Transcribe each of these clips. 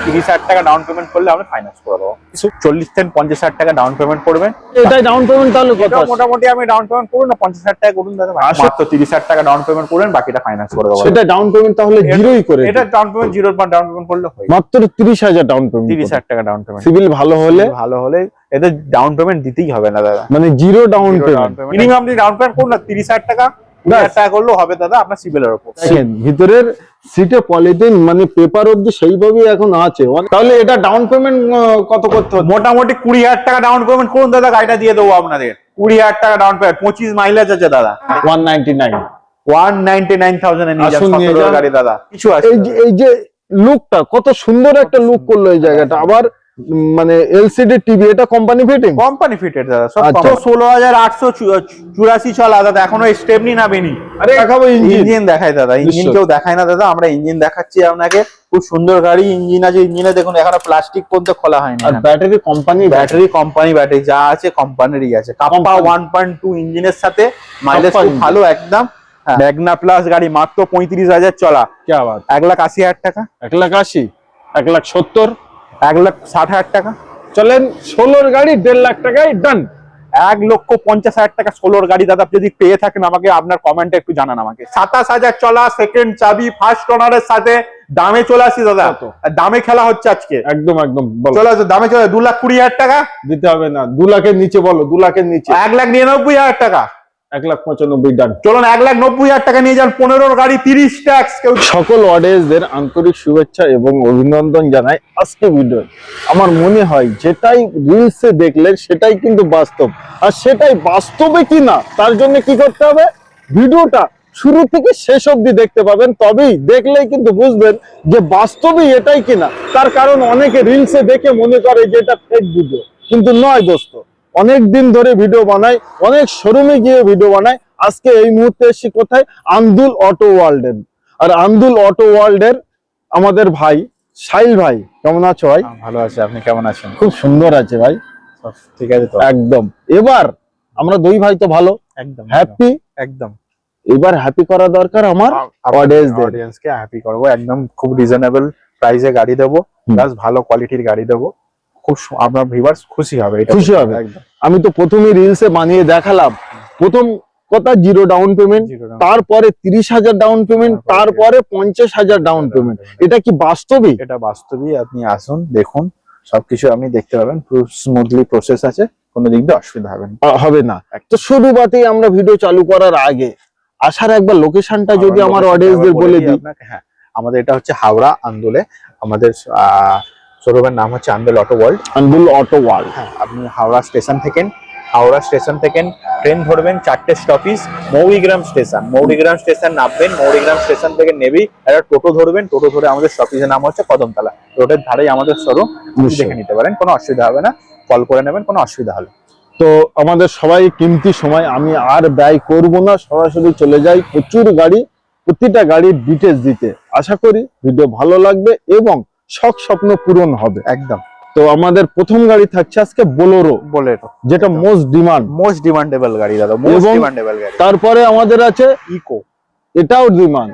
তিরিশ হাজার টাকা ডাউন পেমেন্ট করলে আমরা ফাইন্যান্স করে দেবো চল্লিশ থেকে পঞ্চাশ হাজার টাকা ডাউন পেমেন্ট করবেন এটাই ডাউন পেমেন্ট তাহলে কত মোটামুটি আমি ডাউন পেমেন্ট করুন না পঞ্চাশ হাজার টাকা করুন দাদা আসলে- মাত্র তিরিশ হাজার টাকা ডাউন পেমেন্ট করবেন বাকিটা ফাইন্যান্স করে দেবো সেটা ডাউন পেমেন্ট তাহলে জিরোই করে এটা down payment zero down payment করলে হয় মাত্র তিরিশ হাজার ডাউন পেমেন্ট তিরিশ হাজার টাকা ডাউন পেমেন্ট সিভিল ভালো হলে ভালো হলে এতে ডাউন পেমেন্ট দিতেই হবে না দাদা মানে জিরো ডাউন পেমেন্ট মিনিমাম আপনি ডাউন পেমেন্ট করুন না তিরিশ হাজার টাকা টাকা করলেও হবে দাদা আপনার সিভিলের উপর। ভিতরের সিটে পলিথিন মানে পেপার সেইভাবেই এখন আছে। তাহলে এটা ডাউন পেমেন্ট কত করতে হচ্ছে? মোটামুটি কুড়ি হাজার টাকা ডাউন পেমেন্ট করুন দাদা গাড়িটা দিয়ে দেবো আপনাদের? কুড়ি হাজার টাকা ডাউন পেমেন্ট পঁচিশ মাইলেজ আছে দাদা। One ninety nine one ninety nine thousand. গাড়ি দাদা। কিছু আছে এই যে এই যে লুকটা কত সুন্দর একটা লুক করল এই জায়গাটা। আবার মানে এলসিডি টিভি এটা কোম্পানি ফিটিং কোম্পানি ফিটেড দাদা। সব আচ্ছা। ষোলো হাজার আটশো চুরাশি চলা দাদা। এখনও স্টেপনি নামেনি। আরে দেখাবো ইঞ্জিন ইঞ্জিন দেখায় দাদা। ইঞ্জিন কেউ দেখায় না দাদা। আমরা ইঞ্জিন দেখাচ্ছি আপনাকে। খুব সুন্দর গাড়ি ইঞ্জিন আছে। ইঞ্জিনে দেখুন এখনও প্লাস্টিক পর্যন্ত খোলা হয়নি। আর battery company battery company battery যা আছে কোম্পানিরই আছে। Company। ওয়ান পয়েন্ট টু ইঞ্জিনের সাথে মাইলেজ খুব ভালো একদম। ম্যাগনা প্লাস গাড়ি মাত্র পঁয়ত্রিশ হাজার চলা। এক লাখ আশি হাজার টাকা। এক লাখ আশি? এক লাখ সত্তর? এক লাখ ষাট হাজার টাকা। চলেন ষোলোর গাড়ি দেড় লাখ টাকায় ডান এক লক্ষ পঞ্চাশ হাজার টাকা ষোলোর গাড়ি দাদা যদি পেয়ে থাকেন আমাকে আপনার কমেন্টে একটু জানান আমাকে। সাতাশ হাজার চলা সেকেন্ড চাবি ফার্স্ট ওনারের সাথে দামে চলে আসি দাদা। দামে খেলা হচ্ছে আজকে। একদম একদম চলে আসো দামে চলে দু লাখ কুড়ি হাজার টাকা। দিতে হবে না দু লাখের নিচে বলো দু লাখের নিচে। এক লাখ নিরানব্বই হাজার টাকা। এক লাখ পঁচানব্বই ডান চলুন এক লাখ নব্বই হাজার টাকা নিয়ে যান পনেরোর গাড়ি, তিরিশ ট্যাক্স কেউ সকল অডিয়েন্সদের আন্তরিক শুভেচ্ছা এবং অভিনন্দন জানাই আজকে ভিডিও আমার মনে হয় যেটাই রিলসে দেখলেন, সেটাই কিন্তু বাস্তব। আর সেটাই বাস্তবে কি না, তার জন্য কি করতে হবে? ভিডিওটা শুরু থেকে শেষ অবধি দেখতে পাবেন, তবেই দেখলেই কিন্তু বুঝবেন যে বাস্তবেই এটাই কিনা তার কারণ অনেকে রিলসে দেখে মনে করে যে এটা ফেক ভিডিও কিন্তু নয় দোস্ত অনেক দিন ধরে ভিডিও বানাই অনেক শোরুমে গিয়ে ভিডিও বানাই আজকে এই মুহূর্তে এসেছি কোথায়? আন্দুল অটো ওয়ার্ল্ডের। আর আন্দুল অটো ওয়ার্ল্ডের আমাদের ভাই সাইল ভাই কেমন আছো ভাই? ভালো আছে। আপনি কেমন আছেন? খুব সুন্দর আছে ভাই। ঠিক আছে তো? একদম। এবার আমরা দুই ভাই তো ভালো। একদম হ্যাপি একদম। এবার হ্যাপি করা দরকার আমার audience-দের। অডিয়েন্স কে হ্যাপি করব। একদম খুব রিজনেবল প্রাইসে গাড়ি দেবো। প্লাস ভালো কোয়ালিটির গাড়ি দেবো। খুব আপনার ভিউয়ার্স খুশি হবে খুশি হবে। আমি তো প্রথমে রিলসে বানিয়ে দেখালাম। প্রথম কথা জিরো ডাউন পেমেন্ট তারপরে তিরিশ হাজার ডাউন পেমেন্ট তারপরে পঞ্চাশ হাজার ডাউন পেমেন্ট এটা কি বাস্তবিক এটা বাস্তবই আপনি আসুন দেখুন সবকিছু আপনি দেখতে পাবেন স্মুথলি প্রসেস আছে কোনো দিক দিয়ে অসুবিধা হবে না। হবে না। তো শুরুবাতেই আমরা ভিডিও চালু করার আগে আসার একবার লোকেশনটা যদি আমার অডিয়েন্সদের বলে দিই হ্যাঁ আমাদের এটা হচ্ছে হাওড়া আন্দোলে আমাদের শোরুমের নাম হচ্ছে Andul auto world. Andul auto world. হ্যাঁ আপনি হাওড়া স্টেশন থেকে হাওড়া স্টেশন থেকে ট্রেন ধরবেন চারটে স্টপিস মৌরিগ্রাম স্টেশন। মৌরিগ্রাম স্টেশন নামবেন মৌরিগ্রাম স্টেশন থেকে নেবেই একটা টোটো ধরবেন টোটো ধরে আমাদের স্টপিসের নাম হচ্ছে কদমতলা। রোডের ধারেই আমাদের শোরুম। দেখে নিতে পারেন কোনো অসুবিধা হবে না কল করে নেবেন কোনো অসুবিধা হলে তো আমাদের সবাই কিমতি সময় আমি আর ব্যয় করব না সরাসরি চলে যাই প্রচুর গাড়ি প্রতিটা গাড়ির ডিটেলস দিতে। আশা করি ভিডিও ভালো লাগবে এবং শখ স্বপ্ন পূরণ হবে। একদম। তো আমাদের প্রথম গাড়ি থাকছে আজকে বোলোরো বলে যেটা মোস্ট ডিমান্ড মোস্ট ডিমান্ডেবল গাড়ি দাদা মোস্ট ডিমান্ডেবল গাড়ি। তারপরে আমাদের আছে ইকো এটাও ডিমান্ড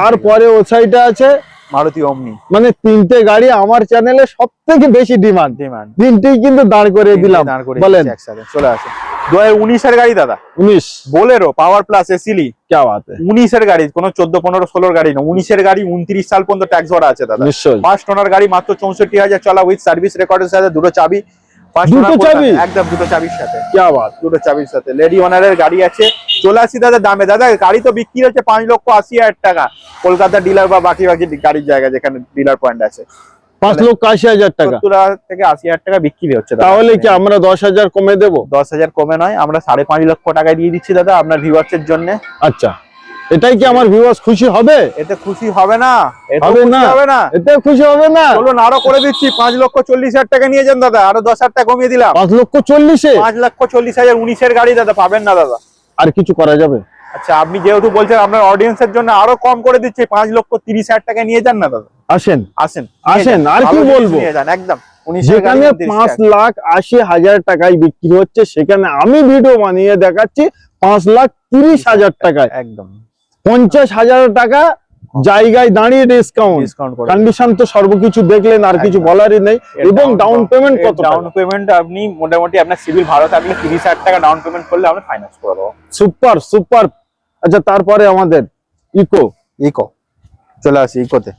তারপরে ও সাইডে আছে মারুতি অমনি মানে তিনটে গাড়ি আমার চ্যানেলে সব থেকে বেশি ডিমান্ড ডিমান্ড তিনটেই কিন্তু দাঁড় করে দিলাম। বলেন। একসাথে। চলে আসে দু হাজার উনিশের গাড়ি দাদা। উনিশ। বোলেরো পাওয়ার প্লাস এসিলি উনিশের গাড়ি কোনো চোদ্দ পনেরো ষোলোর গাড়ি না। উনিশের গাড়ি উনত্রিশ সাল পর্যন্ত ট্যাক্স ভরা আছে দাদা। ফার্স্ট ওনার গাড়ি মাত্র চৌষট্টি হাজার চলা উইথ সার্ভিস রেকর্ডের সাথে দুটো চাবি। চাবি? একদম দুটো চাবির সাথে। দুটো চাবির সাথে। লেডি ওনারের গাড়ি আছে। চলে আসি দাদা দামে। দাদা গাড়ি তো বিক্রি হচ্ছে পাঁচ লক্ষ আশি হাজার টাকা। কলকাতা ডিলার বা বাকি বাকি গাড়ির জায়গা যেখানে ডিলার পয়েন্ট আছে। পাঁচ লক্ষ আশি হাজার টাকা। থেকে আশি হাজার টাকা বিক্রি হচ্ছে তাহলে কি আমরা দশ হাজার কমে দেবো? দশ হাজার কমে নয় আমরা সাড়ে পাঁচ লক্ষ টাকায় দিয়ে দিচ্ছি দাদা আপনার ভিউয়ার্সের জন্য। আচ্ছা। এটাই কি আমার ভিউয়ার্স খুশি হবে? এতে খুশি হবে না। হবে না। হবে না। এতে খুশি হবে না। চলুন আরও করে দিচ্ছি পাঁচ লক্ষ চল্লিশ হাজার টাকা নিয়ে যান দাদা আরও দশ হাজার টাকা কমিয়ে দিলাম। পাঁচ লক্ষ চল্লিশে? পাঁচ লক্ষ চল্লিশ হাজার উনিশের গাড়ি দাদা পাবেন না দাদা। আর কিছু করা যাবে? আচ্ছা আপনি যেহেতু বলছেন আপনার অডিয়েন্সের জন্য আরও কম করে দিচ্ছি পাঁচ লক্ষ তিরিশ হাজার টাকা নিয়ে যান না দাদা? আসেন। আসেন। আসেন, আর কি বলব? নিয়ে যান একদম। যেখানে পাঁচ লাখ আশি হাজার টাকায় বিক্রি হচ্ছে সেখানে আমি ভিডিও বানিয়ে দেখাচ্ছি পাঁচ লাখ তিরিশ হাজার টাকায়। একদম। পঞ্চাশ হাজার টাকা জায়গায় দাঁড়িয়ে ডিসকাউন্ট কন্ডিশন তো সর্বকিছু দেখলেন আর কিছু বলারই নেই। এবং ডাউন পেমেন্ট কত ডাউন পেমেন্ট আপনি মোটামুটি আপনার সিভিল ভালো থাকলে তিরিশ হাজার টাকা ডাউন পেমেন্ট করলে আমরা ফাইন্যান্স করে দেবো। সুপার সুপার আচ্ছা তারপরে আমাদের ইকো। ইকো। চলে আসি ইকোতে।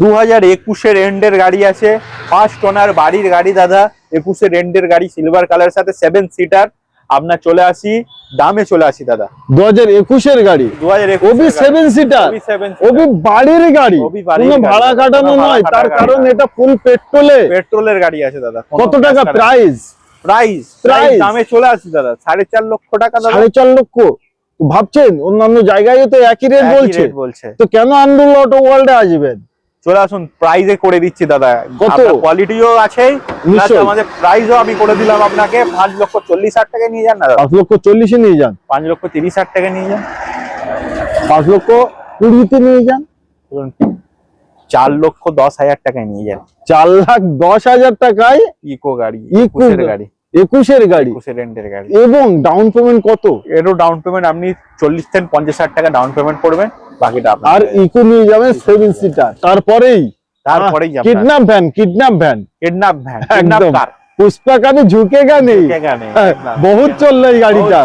দু হাজার একুশের এন্ডের গাড়ি আছে ফার্স্ট ওনার বাড়ির গাড়ি দাদা। একুশের এন্ডের গাড়ি সিলভার কালারের সাথে সেভেন সিটার। আপনার চলে আসি দামে চলে আসি দাদা। দু হাজার একুশের গাড়ি। দু হাজার ওবি সেভেন সিটার। ওবি বাড়ির গাড়ি? কোনো ভাড়া কাটানো নয় তার কারণ এটা ফুল পেট্রোলে পেট্রোলের গাড়ি আছে দাদা কত টাকা প্রাইস প্রাইস প্রাইস দামে চলে আসি দাদা। সাড়ে চার লক্ষ টাকা দাদা। সাড়ে চার লক্ষ? ভাবছেন? অন্যান্য জায়গায় তো একই রেট বলছে। তো কেন আন্দোলন অটো ওয়ার্ল্ডে আসবেন? চলে আসুন প্রাইজে করে দিচ্ছি দাদা। কত? কোয়ালিটিও আছে আমাদের প্রাইজও আমি করে দিলাম আপনাকে। পাঁচ লক্ষ চল্লিশ হাজার টাকা নিয়ে যান না পাঁচ লক্ষ চল্লিশে নিয়ে যান। পাঁচ লক্ষ তিরিশ হাজার টাকা নিয়ে যান। পাঁচ লক্ষ কুড়িতে নিয়ে যান। চার লক্ষ দশ হাজার টাকায় নিয়ে যান। চার লাখ দশ হাজার টাকায় ইকো গাড়ি ইকো গাড়ি। একুশের গাড়ি। রেন্টের গাড়ি। এবং ডাউন পেমেন্ট কত? এরও ডাউন পেমেন্ট আপনি চল্লিশ থেকে পঞ্চাশ হাজার টাকা ডাউন পেমেন্ট করবেন বাকিটা আর ইকো নিয়ে যাবেন সেভেন সিটার তারপরেই তারপরেই kidnap van kidnap van kidnap van একদম। পুষ্পা কানে হ্যাঁ, বহুত চলল এই গাড়িটা।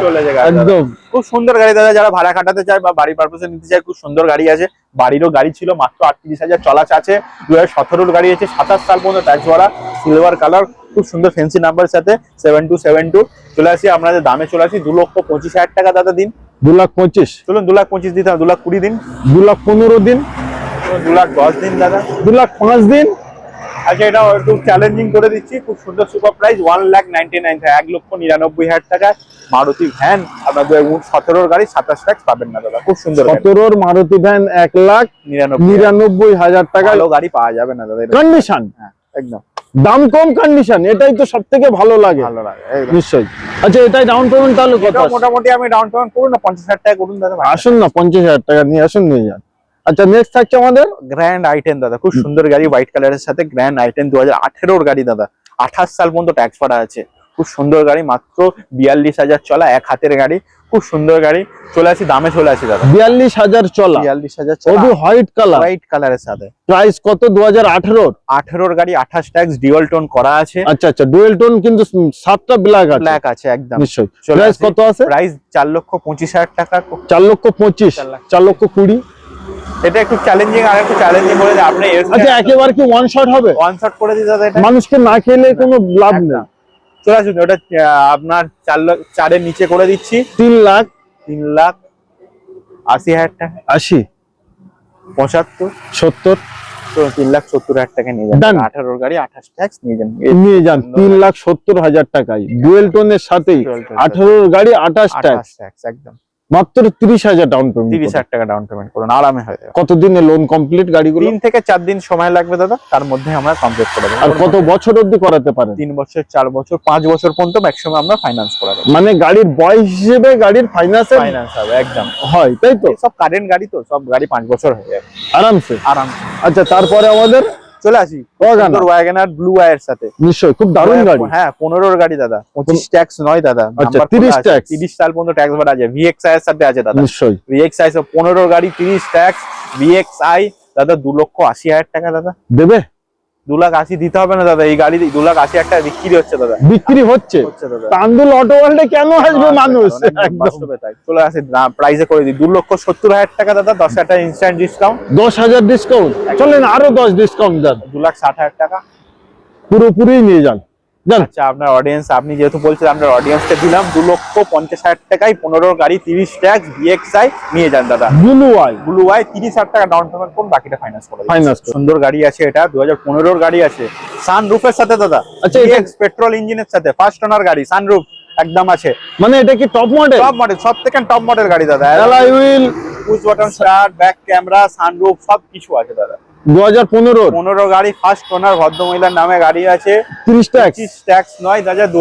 একদম। খুব সুন্দর গাড়ি দাদা যারা ভাড়া কাটাতে চায় বা বাড়ি পারপাসে নিতে চায় খুব সুন্দর গাড়ি আছে। বাড়িরও গাড়ি ছিল মাত্র আটত্রিশ হাজার চলা আছে। দু হাজার সতেরোর গাড়ি আছে সাতাশ সাল পর্যন্ত ট্যাক্স ভরা সিলভার কালার খুব সুন্দর ফেন্সি নাম্বারের সাথে সেভেন টু সেভেন টু চলে আসি আপনাদের দামে চলে আসি দু লক্ষ পঁচিশ হাজার টাকা দাদা দিন। দু লাখ পঁচিশ। চলুন দু লাখ পঁচিশ দিতে দু লাখ কুড়ি দিন। দু লাখ পনেরো দিন। দু লাখ দশ দিন দাদা। দু লাখ পাঁচ দিন। আচ্ছা এটা একটু চ্যালেঞ্জিং করে দিচ্ছি। খুব সুন্দর super price one lakh ninety nine এক লক্ষ নিরানব্বই হাজার টাকা। মারুতি ভ্যান আপনার দু হাজার সতেরোর গাড়ি সাতাশ লাখ পাবেন না দাদা। খুব সুন্দর সতেরোর মারুতি ভ্যান এক লাখ নিরানব্বই নিরানব্বই হাজার টাকা। গাড়ি পাওয়া যাবে না দাদা কন্ডিশন হ্যাঁ, একদম। দাম কম কন্ডিশন এটাই তো সব থেকে ভালো লাগে। ভালো লাগে নিশ্চয়ই। আচ্ছা এটাই ডাউন পেমেন্ট তাহলে কত মোটামুটি আমি ডাউন পেমেন্ট করুন না পঞ্চাশ হাজার টাকা করুন দাদা আসুন না পঞ্চাশ হাজার টাকা নিয়ে আসুন নিয়ে যান। আচ্ছা নেক্সট থাকছে আমাদের? গ্র্যান্ড আইটেন দাদা খুব সুন্দর গাড়ি হোয়াইট কালারের সাথে গ্র্যান্ড আইটেন দু হাজার গাড়ি দাদা। আঠাশ সাল পর্যন্ত ট্যাক্স ফাটা আছে। খুব সুন্দর গাড়ি মাত্র বিয়াল্লিশ হাজার চলা এক হাতের গাড়ি খুব সুন্দর গাড়ি। চলে আসি দামে চলে আসি দাদা। বিয়াল্লিশ হাজার চলা। বিয়াল্লিশ হাজার ওবি হোয়াইট কালার। হোয়াইট কালারের সাথে। প্রাইস কত? দু হাজার আঠেরোর। আঠেরোর গাড়ি আঠাশ ট্যাক্স ডিওয়াল টোন করা আছে। আচ্ছা আচ্ছা ডুয়েল টোন কিন্তু সাতটা ব্ল্যাক আছে। ব্ল্যাক আছে একদম। নিশ্চয়ই। চলে প্রাইস কত আছে? প্রাইস চার লক্ষ পঁচিশ হাজার টাকা। চার লক্ষ পঁচিশ চার লক্ষ কুড়ি। এটা একটু চ্যালেঞ্জিং আর একটু চ্যালেঞ্জিং দিই। আপনি আচ্ছা একেবারে কি ওয়ান শট হবে? ওয়ান শট করে দিই দাদা এটা। মানুষকে না খেলে কোনো লাভ একদম। চলে আসুন ওটা আপনার চার লাখ চারের নিচে করে দিচ্ছি। তিন লাখ। তিন লাখ আশি হাজার টাকা। আশি। পঁচাত্তর। সত্তর। তিন লাখ সত্তর হাজার টাকা নিয়ে যান. আঠারোর গাড়ি আঠাশ ট্যাক্স নিয়ে যান। নিয়ে যান তিন লাখ সত্তর হাজার টাকায়। ডুয়েল টোনের সাথেই। আঠারো আঠারোর গাড়ি আঠাশ ট্যাক্স একদম। মাত্র তিরিশ হাজার ডাউন তিরিশ পেমেন্ট হাজার টাকা ডাউন পেমেন্ট করুন আরামে হয়ে যাবে। কতদিনে লোন কমপ্লিট গাড়িগুলো? তিন থেকে চার দিন সময় লাগবে দাদা তার মধ্যে আমরা কমপ্লিট করে দেবো। আর কত বছর অবধি করাতে পারেন? তিন বছর চার বছর পাঁচ বছর পর্যন্ত ম্যাক্সিমাম আমরা ফাইন্যান্স করে মানে গাড়ির বয়স হিসেবে গাড়ির ফাইন্যান্সে ফাইন্যান্স হবে একদম। হয় তাই তো? সব কারেন্ট গাড়ি তো সব গাড়ি পাঁচ বছর হয়ে যাবে। আরামসে? আরাম আচ্ছা তারপরে আমাদের চলে আসি। ওয়াগনার। ওয়াগনার ব্লু আয়ের সাথে। নিশ্চয়ই খুব দারুণ গাড়ি। হ্যাঁ পনেরোর গাড়ি দাদা পঁচিশ ট্যাক্স নয় দাদা আচ্ছা, Number 30 খোলা আছে। tax। তিরিশ সাল পর্যন্ত ট্যাক্স ভাড়া আছে ভিএক্সআই এর সাথে আছে দাদা। নিশ্চয়ই। ভিএক্সআই পনেরো গাড়ি তিরিশ ট্যাক্স ভিএক্সআই দাদা দু লক্ষ আশি হাজার টাকা দাদা। দেবে? দু লাখ আশি দিতে হবে না দাদা এই গাড়ি দু লাখ আশি একটা বিক্রি হচ্ছে দাদা। বিক্রি হচ্ছে? তান্দুল অটো ওয়ার্ল্ডে কেন আসবে মানুষ? বাস্তবে তাই। চলে আসি প্রাইসে করে দিই। দু লক্ষ সত্তর হাজার টাকা দাদা দশ হাজার টাকা ইনস্ট্যান্ট ডিসকাউন্ট দশ হাজার ডিসকাউন্ট চলেন আরও দশ ডিসকাউন্ট দেন। দু লাখ ষাট হাজার টাকা। পুরোপুরি নিয়ে যান। আচ্ছা আপনার অডিয়েন্স আপনি যেহেতু বলছেন আপনার অডিয়েন্সকে দিলাম দু লক্ষ পঞ্চাশ হাজার টাকায় পনেরো গাড়ি তিরিশ ট্যাক্স ভিএক্সআই নিয়ে যান দাদা। ব্লু আই ব্লু আই তিরিশ হাজার টাকা ডাউন পেমেন্ট করুন বাকিটা ফাইন্যান্স করে করে। সুন্দর গাড়ি আছে এটা দু হাজার পনেরোর গাড়ি আছে। সান রুফের সাথে দাদা আচ্ছা, আচ্ছা পেট্রোল ইঞ্জিনের সাথে ফার্স্ট ওনার গাড়ি সানরুফ একদম আছে। মানে এটা কি টপ মডেল টপ মডেল সব থেকে টপ মডেল গাড়ি দাদা। Alloy wheel push button start back camera sunroof সব কিছু আছে দাদা। দু হাজার পনেরো পনেরো গাড়ি ফার্স্ট ওনার ভদ্রমহিলার নামে গাড়ি আছে। তিরিশ ট্যাক্স নয় দাদা দু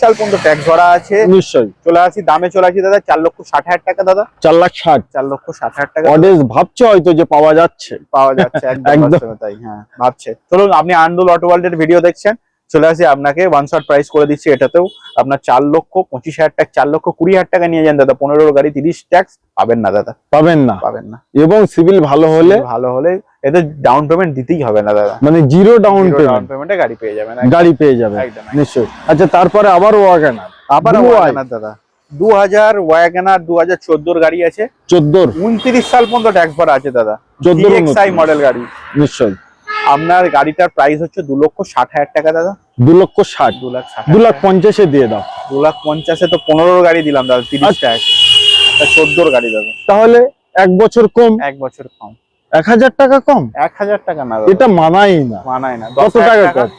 সাল পর্যন্ত ট্যাক্স ভরা আছে। নিশ্চয়ই। চলে আসি দামে চলে আসি দাদা চার লক্ষ ষাট হাজার টাকা দাদা। চার লাখ ষাট। চার লক্ষ ষাট হাজার টাকা। ভাবছে হয়তো যে পাওয়া যাচ্ছে। পাওয়া যাচ্ছে একদম একদম। তাই হ্যাঁ ভাবছে। চলুন আপনি আন্দোল অটো ওয়ার্ল্ডের ভিডিও দেখছেন। চলে আসি আপনাকে ওয়ান শট প্রাইস করে দিচ্ছি এটাতেও। আপনার চার লক্ষ পঁচিশ হাজার টাকা চার লক্ষ কুড়ি হাজার টাকা নিয়ে যান দাদা পনেরো গাড়ি তিরিশ ট্যাক্স পাবেন না দাদা। পাবেন না। পাবেন না। এবং সিভিল ভালো হলে ভালো হলে এতে ডাউন পেমেন্ট দিতেই হবে না দাদা। মানে জিরো ডাউন পেমেন্ট গাড়ি পেয়ে যাবেন গাড়ি পেয়ে যাবে একদম। নিশ্চয়ই। আচ্ছা তারপরে আবার ওয়াগানার আবার দাদা। দু হাজার ওয়াগনার দু হাজার চোদ্দোর গাড়ি আছে। চোদ্দোর। উনত্রিশ সাল পর্যন্ত ট্যাক্স ভরা আছে দাদা। 14 এর মডেল গাড়ি। নিশ্চয়ই। আপনার গাড়িটার প্রাইস হচ্ছে দু লক্ষ ষাট হাজার টাকা দাদা। দু লক্ষ ষাট। দু লাখ ষাট দু লাখ পঞ্চাশে দিয়ে দাও। দু লাখ পঞ্চাশে তো পনেরো গাড়ি দিলাম দাদা তিরিশ আচ্ছা। ট্যাক্স চোদ্দোর গাড়ি দাদা। তাহলে এক বছর কম। এক বছর কম। এক হাজার টাকা কম? এক হাজার টাকা না এটা মানাই না। মানায় না। কত টাকা টাকা। কম?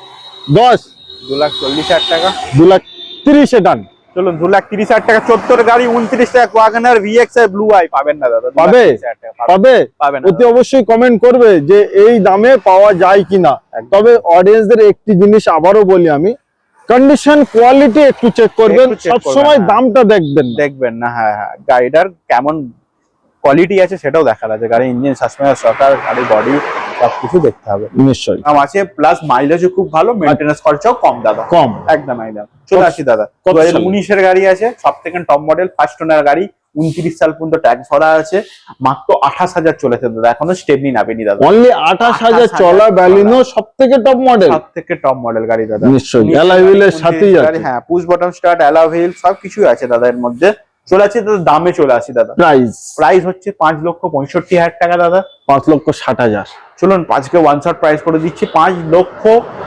দশ? দু লাখ চল্লিশ হাজার টাকা। দু লাখ তিরিশে ডান চলুন দু লাখ তিরিশ হাজার টাকা চোদ্দোর গাড়ি উনত্রিশ টাকা WagonR VX I blue I পাবেন না দাদা পাবে? 30,000 টাকা পাবেন। পাবে পাবেন অতি অবশ্যই কমেন্ট করবে যে এই দামে পাওয়া যায় কিনা। তবে অডিয়েন্সদের একটি জিনিস আবারও বলি আমি কন্ডিশন কোয়ালিটি একটু চেক করবেন। একটু check সব করবেন, সময় হ্যাঁ। দামটা দেখবেন দেখবেন না হ্যাঁ হ্যাঁ। গাড়িটার কেমন কোয়ালিটি আছে সেটাও দেখার আছে। গাড়ির ইঞ্জিন সাসপেন্সার সকার গাড়ির বডি সবকিছু দেখতে হবে। নিশ্চয়ই। দাম আছে প্লাস মাইলেজও খুব ভালো মেনটেন্যান্স খরচাও কম দাদা। কম। একদম একদম। চলে আসি দাদা। দু হাজার উনিশের গাড়ি আছে সব থেকে টপ মডেল ফার্স্ট ওনার গাড়ি উনত্রিশ সাল পর্যন্ত ট্যাক্স ভরা আছে। মাত্র আঠাশ হাজার চলেছে দাদা। এখনও স্টেপনি নামেনি দাদা। অনলি আঠাশ হাজার চলা ব্যালিনো সব থেকে টপ মডেল সব থেকে টপ মডেল গাড়ি দাদা। নিশ্চয়ই। হুইলের সাথেই আছে হ্যাঁ push button start alloy wheel সব কিছুই আছে দাদা এর মধ্যে। চলে আসি দাদা দামে চলে আসি দাদা। প্রাইস প্রাইস হচ্ছে পাঁচ লক্ষ পঁয়ষট্টি হাজার টাকা দাদা। পাঁচ লক্ষ ষাট হাজার। চলুন আজকে ওয়ান শট প্রাইস করে দিচ্ছি পাঁচ লক্ষ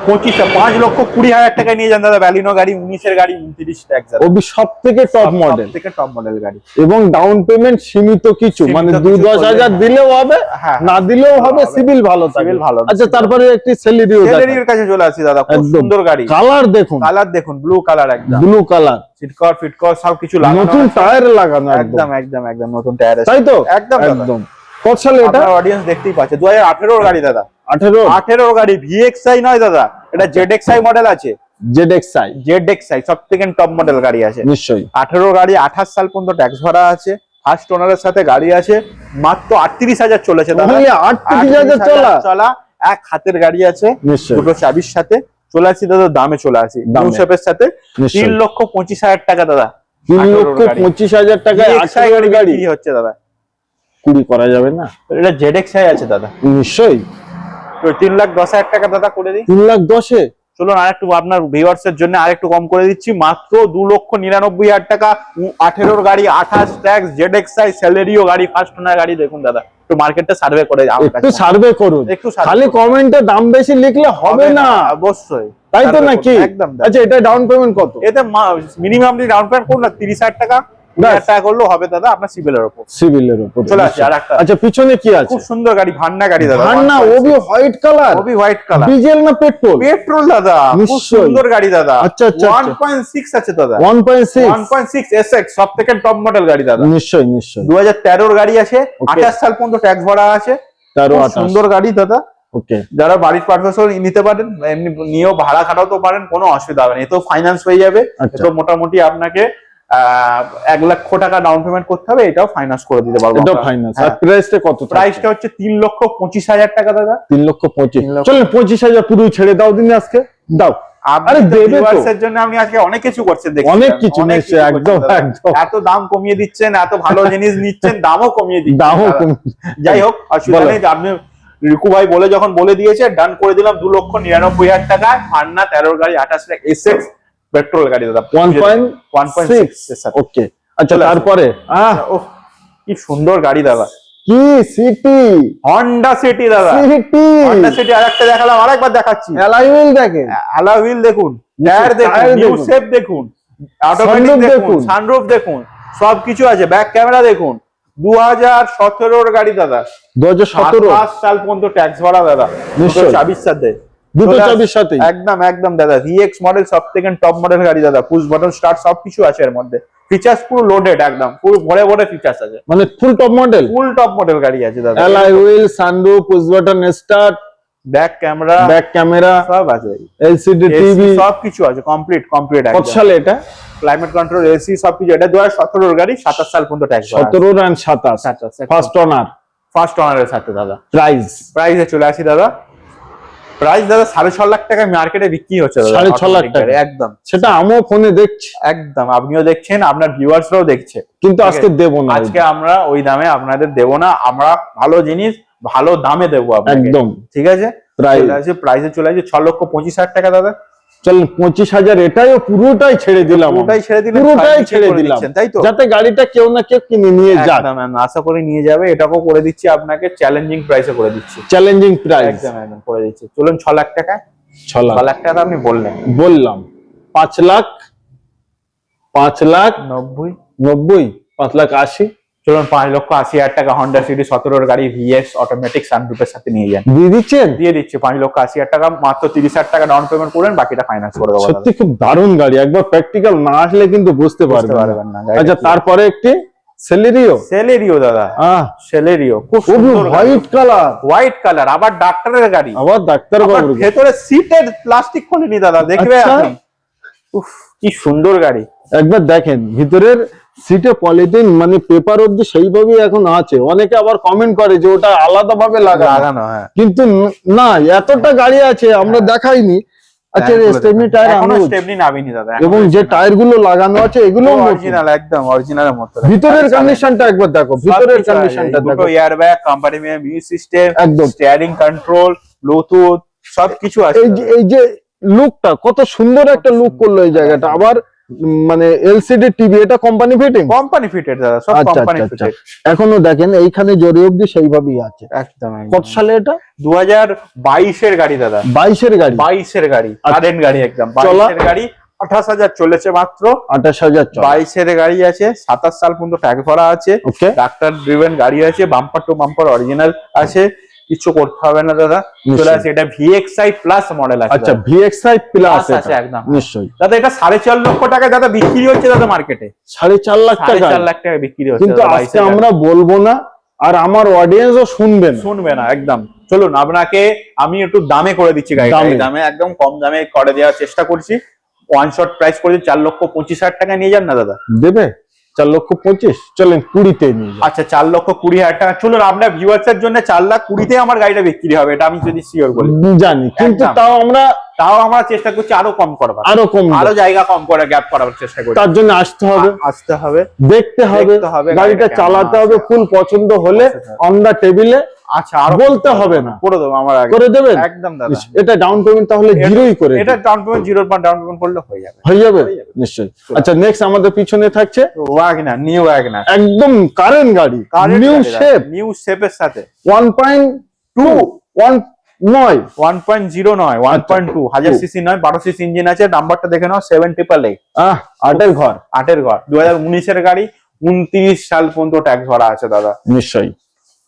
পঁচিশ পাঁচ লক্ষ কুড়ি হাজার টাকা নিয়ে যান দাদা ব্যালিনো গাড়ি উনিশের গাড়ি উনত্রিশ ওবি সব থেকে টপ মডেল থেকে টপ মডেল গাড়ি। এবং ডাউন পেমেন্ট সীমিত কিছু মানে দু দশ হাজার হ্যাঁ। দিলেও হবে হ্যাঁ না দিলেও হবে। সিভিল ভালো থাকবে। ভালো। আচ্ছা তারপরে একটি সেলিরিও সেলেরির কাছে চলে আসি দাদা খুব সুন্দর গাড়ি। কালার দেখুন। কালার দেখুন ব্লু কালার একদম। ব্লু কালার সিটকর ফিটকর সব কিছু লাগানো নতুন টায়ার লাগানো একদম একদম। একদম একদম নতুন টায়ার তাই তো? একদম একদম। কত সালে এটা? অডিয়েন্স দেখতেই পাচ্ছে। দু হাজার আঠেরোর গাড়ি দাদা। আঠেরো আঠেরোর গাড়ি ভিএক্সআই নয় দাদা। এটা জেড এক্সআই মডেল আছে। Z X I Z XI সব থেকে টপ মডেল গাড়ি আছে। নিশ্চয়ই। আঠেরো গাড়ি আঠাশ সাল পর্যন্ত ট্যাক্স ভরা আছে। ফার্স্ট ওনারের সাথে গাড়ি আছে। মাত্র আটত্রিশ হাজার চলেছে দাদা। Only 38,000 চলা? চলা। এক হাতের গাড়ি আছে দুটো চাবির সাথে। চলে আসি দাদা দামে চলে আসি। নিউ শেপের সাথে। তিন লক্ষ পঁচিশ হাজার টাকা দাদা। তিন লক্ষ পঁচিশ হাজার VXI আঠারো গাড়ি হচ্ছে দাদা? কুড়ি করা যাবে না? এটা জেড এক্স আই আছে দাদা। নিশ্চয়ই। তো তিন লাখ দশ হাজার টাকা দাদা করে দিই। তিন লাখ দশে? চলুন আরেকটু আপনার ভিউয়ার্স এর জন্য আরেকটু কম করে দিচ্ছি। মাত্র দু লক্ষ নিরানব্বই হাজার টাকা। আঠেরোর গাড়ি আঠাশ ট্যাক্স জেড এক্সআই স্যালারিও গাড়ি ফার্স্ট ওনার গাড়ি দেখুন দাদা। একটু মার্কেটটা সার্ভে করে একটু সার্ভে করুন। একটু খালি কমেন্টে দাম বেশি লিখলে হবে না। অবশ্যই। তাই তো নাকি? একদম আচ্ছা এটা ডাউন পেমেন্ট কত? এতে মিনিমাম ডাউন পেমেন্ট করুন না তিরিশ হাজার টাকা। টাকা করলেও হবে দাদা আপনার সিভিলের উপর। সিভিলের উপর চলে আসি আর একটা আচ্ছা পিছনে কি আছে? খুব সুন্দর গাড়ি ভান্না গাড়ি দাদা ভান্না ওবি হোয়াইট কালার। ওবি হোয়াইট কালার। ডিজেল না পেট্রোল? পেট্রোল দাদা খুব সুন্দর গাড়ি দাদা। আচ্ছা, আচ্ছা, আছে দাদা। সব থেকে টপ মডেল গাড়ি দাদা। নিশ্চয়ই নিশ্চয়ই। দু হাজার তেরোর গাড়ি আছে সাল পর্যন্ত ট্যাক্স ভরা আছে। সুন্দর গাড়ি দাদা। ওকে যারা বাড়ির পারপাস নিতে পারেন এমনি নিয়েও ভাড়া খাটাতে পারেন কোনো অসুবিধা হবে না। এতেও ফাইন্যান্স হয়ে যাবে। এতো মোটামুটি আপনাকে এক লক্ষ টাকা ডাউন পেমেন্ট করতে হবে এটাও ফাইন্যান্স করে দিতে পারব এটা। ফাইন্যান্স আর হ্যাঁ। প্রাইসটা কত প্রাইসটা হচ্ছে তিন লক্ষ পঁচিশ হাজার টাকা দাদা তিন লক্ষ পঁচিশ। চলেন পঁচিশ হাজার পুরো ছেড়ে দাও দিন আজকে দাও আরে দেবে তো। জন্য আপনি আজকে অনেক কিছু করছেন দেখছি অনেক কিছু কিছু একদম, একদম। এত দাম কমিয়ে দিচ্ছেন এত ভালো জিনিস নিচ্ছেন দামও কমিয়ে দিচ্ছেন দামও। যাই হোক অসুবিধা নেই আপনি রিকু ভাই বলে যখন বলে দিয়েছে ডান করে দিলাম দু লক্ষ নিরানব্বই হাজার টাকা ফান্না তেরোর গাড়ি আঠাশ লাখ এস এক্স পেট্রোল গাড়ি দাদা 1.6 ওকে আচ্ছা চলে আসো। তারপরে? আহ ওহ কি সুন্দর গাড়ি দাদা। কি সিটি হন্ডা সিটি দাদা। সিটি হন্ডা সিটি আরেকটা দেখালাম আরেকবার দেখাচ্ছি। অ্যালয় হুইল দেখেন। অ্যালা হুইল দেখুন টায়ার দেখুন নিউ দেখুন। শেপ দেখুন অটোমেটিক দেখুন। সানরুফ দেখুন সব কিছু আছে ব্যাক ক্যামেরা দেখুন। দু হাজার সতেরোর গাড়ি দাদা। দু হাজার সতেরো সাল পর্যন্ত ট্যাক্স ভরা দাদা। দুটো নিশ্চয়ই। চাবির সাথে দুটো চাবির একদম একদম দাদা। ভিএক্স মডেল সব থেকে টপ মডেল গাড়ি দাদা। পুশ বাটন স্টার্ট সব কিছু আছে এর মধ্যে। ফিচার্স পুরো লোডেড একদম। পুরো ভরে ভরে ফিচার্স আছে। মানে full top model full top model গাড়ি আছে দাদা। Alloy wheel sunroof push button start back camera back camera সব আছে। এলসিডি টিভি সব কিছু আছে কমপ্লিট কমপ্লিট কত সালে এটা? ক্লাইমেট কন্ট্রোল এসি সবকিছু। এটা দু হাজার সতেরোর গাড়ি সাতাশ সাল পর্যন্ত ট্যাক্স ফার্স্ট অনার ফার্স্ট অনারের সাথে দাদা। প্রাইস প্রাইসে চলে আসি দাদা। প্রাইস দাদা সাড়ে ছ লাখ টাকা মার্কেটে বিক্রি হচ্ছে সাড়ে ছ লাখ টাকা? একদম। সেটা আমিও ফোনে দেখছি। একদম আপনিও দেখছেন আপনার ভিউয়ার্সরাও দেখছে। কিন্তু আজকে দেব না আজকে আমরা ওই দামে আপনাদের দেবো না আমরা ভালো জিনিস ভালো দামে দেবো একদম। ঠিক আছে? প্রাইস। চলে আসে প্রাইসে চলে আসে ছ লক্ষ পঁচিশ হাজার টাকা দাদা। চলেন পঁচিশ হাজার এটাইও পুরোটাই ছেড়ে দিলাম। পুরোটাই ছেড়ে দিলেন পুরোটাই ছেড়ে দিলাম। তাই তো? যাতে গাড়িটা কেউ না কেউ কিনে নিয়ে একদম, আশা করে নিয়ে যাবে। এটাকেও করে দিচ্ছি আপনাকে চ্যালেঞ্জিং প্রাইসে করে দিচ্ছি। চ্যালেঞ্জিং প্রাইস একদম একদম করে দিচ্ছি। চলুন ছ লাখ টাকা ছ লাখ। লাখ টাকা আপনি বললেন। বললাম। পাঁচ লাখ পাঁচ লাখ নব্বই। নব্বই পাঁচ লাখ আশি। চলুন পাঁচ লক্ষ আশি হাজার টাকা হন্ডা সিটি সতেরোর গাড়ি ভিএস অটোমেটিক সানরুফের সাথে নিয়ে যান। দিয়ে দিচ্ছেন? দিয়ে দিচ্ছি পাঁচ লক্ষ আশি হাজার টাকা মাত্র তিরিশ হাজার টাকা ডাউন পেমেন্ট করবেন বাকিটা ফাইন্যান্স করে দেবো। সত্যি খুব দারুণ গাড়ি একবার প্র্যাকটিক্যাল না আসলে কিন্তু বুঝতে পারবেন না। আচ্ছা তারপরে একটি সেলেরিও সেলেরিও দাদা। সেলেরিও খুব সুন্দর হোয়াইট কালার হোয়াইট কালার আবার ডাক্তারের গাড়ি। আবার ডাক্তার বাবুর ভেতরে সিটের প্লাস্টিক খোলেনি দাদা দেখবে আচ্ছা। আপনি উফ কি সুন্দর গাড়ি। একবার দেখেন ভিতরের সিটে পলিথিন মানে পেপার অব্দি সেইভাবেই এখন আছে। অনেকে আবার কমেন্ট করে যে ওটা আলাদা ভাবে লাগানো হ্যাঁ। কিন্তু না এতটা গাড়ি আছে আমরা দেখাইনি। আচ্ছা স্টেপনি টায়ার এখনও স্টেপনি নামিনি দাদা এবং যে টায়ারগুলো লাগানো আছে এগুলো অরিজিনাল একদম অরিজিনালের মতো। ভিতরের কন্ডিশনটা একবার দেখো ভিতরের কন্ডিশনটা দুটো দেখো। Air bag company music system একদম। স্টিয়ারিং কন্ট্রোল ব্লুটুথ সবকিছু আছে এই যে এই যে লুকটা কত সুন্দর একটা লুক করল এই জায়গাটা। আবার মানে এলসিডি টিভি এটা কোম্পানি ফিটিং কোম্পানি ফিটেড দাদা সব আচ্ছা কোম্পানি আচ্ছা আচ্ছা। ফিটেড এখনও দেখেন এইখানে জরি অবধি সেইভাবেই আছে। একদম কত সালে এটা? দু হাজার বাইশের গাড়ি দাদা। বাইশের গাড়ি? বাইশের গাড়ি আচ্ছা। কারেন্ট গাড়ি একদম। চলা- বাইশের গাড়ি আঠাশ হাজার চলেছে মাত্র। আঠাশ হাজার বাইশের গাড়ি আছে সাতাশ সাল পর্যন্ত ভরা আছে। ডাক্তার ড্রিভেন গাড়ি আছে বাম্পার টু বাম্পার অরিজিনাল আছে। কিছু করতে হবে না দাদা। চলে। আসে এটা ভিএক্সআই প্লাস মডেল আছে আচ্ছা। ভিএক্সআই প্লাস আছে একদম। নিশ্চয়ই। দাদা এটা সাড়ে চার লক্ষ টাকা দাদা বিক্রি হচ্ছে দাদা মার্কেটে সাড়ে চার লাখ টাকা চার লাখ টাকা বিক্রি হচ্ছে কিন্তু আজকে আমরা বলব না আর আমার অডিয়েন্সও শুনবে। না। শুনবে না একদম। চলুন আপনাকে আমি একটু দামে করে দিচ্ছি গাড়িটা। দামে। একদম কম দামে করে দেওয়ার চেষ্টা করছি। ওয়ান শট প্রাইস করে চার লক্ষ পঁচিশ হাজার টাকা নিয়ে যান না দাদা। দেবে? চার লক্ষ পঁচিশ চলেন কুড়িতে নিয়ে আচ্ছা চার লক্ষ কুড়ি হাজার টাকা। চলুন আপনার ভিউয়ার্স এর জন্য চার লাখ কুড়িতে আমার গাড়িটা বিক্রি হবে এটা আমি যদি শিওর বলি। জানি কিন্তু তাও আমরা তাও আমরা চেষ্টা করছি আরও কম করবার। আরও কম আরও জায়গা কম করে গ্যাপ করার চেষ্টা করছি তার জন্য আসতে হবে। আসতে হবে। দেখতে হবে। গাড়িটা চালাতে হবে ফুল পছন্দ হলে অন দা টেবিলে আচ্ছা আরও বলতে হবে না। করে দেবো আমার আগে। করে দেবেন? একদম দাদা। এটা ডাউন পেমেন্ট তাহলে জিরোই করে এটা down payment zero down payment করলে হয়ে যাবে। হয়ে যাবে? নিশ্চয়ই। আচ্ছা নেক্সট আমাদের পিছনে থাকছে ওয়াগনার নিউ ওয়াগনার একদম কারেন্ট গাড়ি নিউ শেপ নিউ শেপের সাথে। ওয়ান পয়েন্ট টু ওয়ান নয় ওয়ান পয়েন্ট জিরো নয় ওয়ান পয়েন্ট টু হাজার সিসি নয় বারো সিসি ইঞ্জিন আছে নাম্বারটা দেখে নাও সেভেন ট্রিপল এইট আটের ঘর। আটের ঘর। দু হাজার উনিশের গাড়ি উনত্রিশ সাল পর্যন্ত ট্যাক্স ভরা আছে দাদা। নিশ্চয়ই।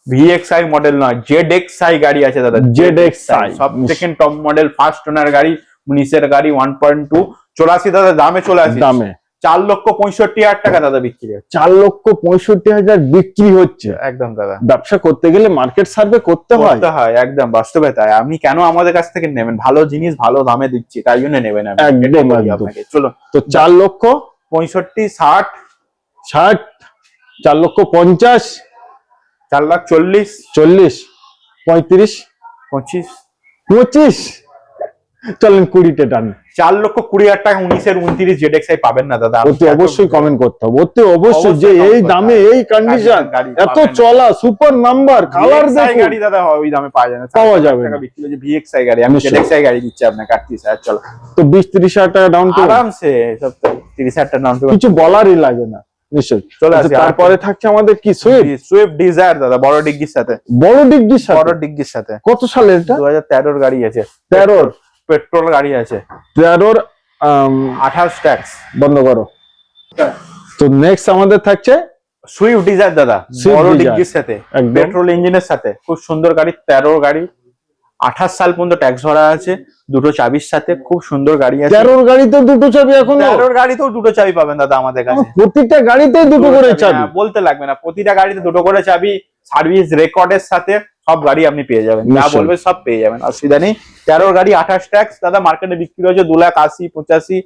ভিএক্সআই মডেল নয় জেড এক্সআই গাড়ি আছে দাদা ZXi, সব নিশ্চয়। থেকে টপ মডেল ফার্স্ট ওনার গাড়ি উনিশের গাড়ি ওয়ান পয়েন্ট টু চলে আসি দাদা দামে চলে আসি। দামে। চার লক্ষ পঁয়ষট্টি হাজার টাকা দাদা বিক্রি চার লক্ষ পঁয়ষট্টি হাজার বিক্রি হচ্ছে। একদম দাদা। ব্যবসা করতে গেলে মার্কেট সার্ভে করতে হয়। হয় একদম বাস্তবে তাই। আপনি কেন আমাদের কাছ থেকে নেবেন? ভালো জিনিস ভালো দামে দিচ্ছি তাই জন্য নেবেন। একদম, চলো তো চার লক্ষ পঁয়ষট্টি ষাট। ষাট চার লক্ষ পঞ্চাশ। চার লাখ চল্লিশ চল্লিশ পঁয়ত্রিশ পঁচিশ। পঁচিশ। চলেন কুড়িতে টান চার লক্ষ কুড়ি হাজার টাকা উনিশের উনত্রিশ জেড এক্সআই পাবেন না দাদা। অতি অবশ্যই কমেন্ট করতে হবে। অতি অবশ্যই যে এই দামে এই কন্ডিশন গাড়ি এত চলা সুপার নাম্বার কালার গাড়ি দাদা ওই দামে পাওয়া যায় না। পাওয়া যাবে। বিক্রি হচ্ছে ভিএক্সআই গাড়ি। আমি। জেড এক্সআই গাড়ি দিচ্ছি আপনাকে আটত্রিশ হাজার চলো। তো বিশ ত্রিশ হাজার টাকা ডাউন আরামসে সব তিরিশ হাজার টাকা ডাউন কিছু বলারই লাগে না। নিশ্চয়ই। চলে আচ্ছা, আসি, তারপরে থাকছে আমাদের কি সুইফট সুইফট ডিজায়ার দাদা বড় ডিগ্গির সাথে। বড় ডিগ্রির বড় সাথে ডিগ্গির সাথে। কত সালের এটা? দু হাজার তেরোর গাড়ি আছে। তেরোর? পেট্রোল গাড়ি আছে। তেরোর আম, আঠাশ ট্যাক্স বন্ধ করো। তো নেক্সট আমাদের থাকছে? সুইফট ডিজায়ার দাদা বড়। ডিগ্গির সাথে পেট্রোল ইঞ্জিনের সাথে। খুব সুন্দর গাড়ি তেরো গাড়ি। আঠাশ সাল পর্যন্ত ট্যাক্স ভরা আছে দুটো চাবির সাথে খুব সুন্দর গাড়ি আছে। তেরোর গাড়িতে দুটো চাবি এখন? তেরোর গাড়িতেও দুটো চাবি পাবেন দাদা আমাদের কাছে। প্রতিটা গাড়িতে দুটো করে চাবি হ্যাঁ, বলতে লাগবে না। প্রতিটা গাড়িতে দুটো করে চাবি সার্ভিস রেকর্ডের সাথে সব গাড়ি আপনি পেয়ে যাবেন। যা। বলবে সব পেয়ে যাবেন অসুবিধা নেই। তেরোর গাড়ি আঠাশ ট্যাক্স দাদা মার্কেটে বিক্রি হয়েছে দু লাখ আশি পঁচাশি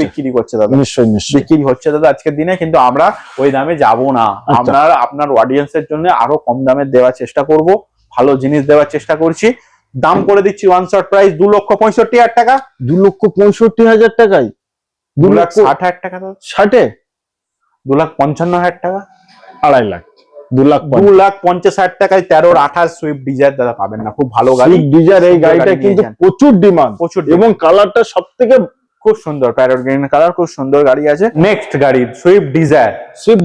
বিক্রি করছে দাদা। নিশ্চয়ই নিশ্চয়ই। বিক্রি হচ্ছে দাদা আজকের দিনে কিন্তু আমরা ওই দামে যাব না। আচ্ছা। আপনার আপনার অডিয়েন্সের জন্য আরও কম দামে দেওয়ার চেষ্টা করব। ভালো জিনিস দেওয়ার চেষ্টা করছি। দাম করে দিচ্ছি ওয়ান শট প্রাইস দু লক্ষ পঁয়ষট্টি হাজার টাকা। দু লক্ষ পঁয়ষট্টি হাজার টাকায়? দু লাখ ষাট হাজার টাকা ষাটে? দু লাখ পঞ্চান্ন হাজার টাকা। আড়াই লাখ। দু লাখ দু লাখ পঞ্চাশ হাজার টাকায় তেরোর আঠাশ সুইফট ডিজায়ার দাদা পাবেন না খুব ভালো গাড়ি। এই গাড়িটা কিন্তু প্রচুর ডিমান্ড প্রচুর এবং কালারটা সব থেকে খুব সুন্দর প্যারট গ্রিন কালার খুব সুন্দর গাড়ি আছে। নেক্সট গাড়ি। Swift Dzire Swift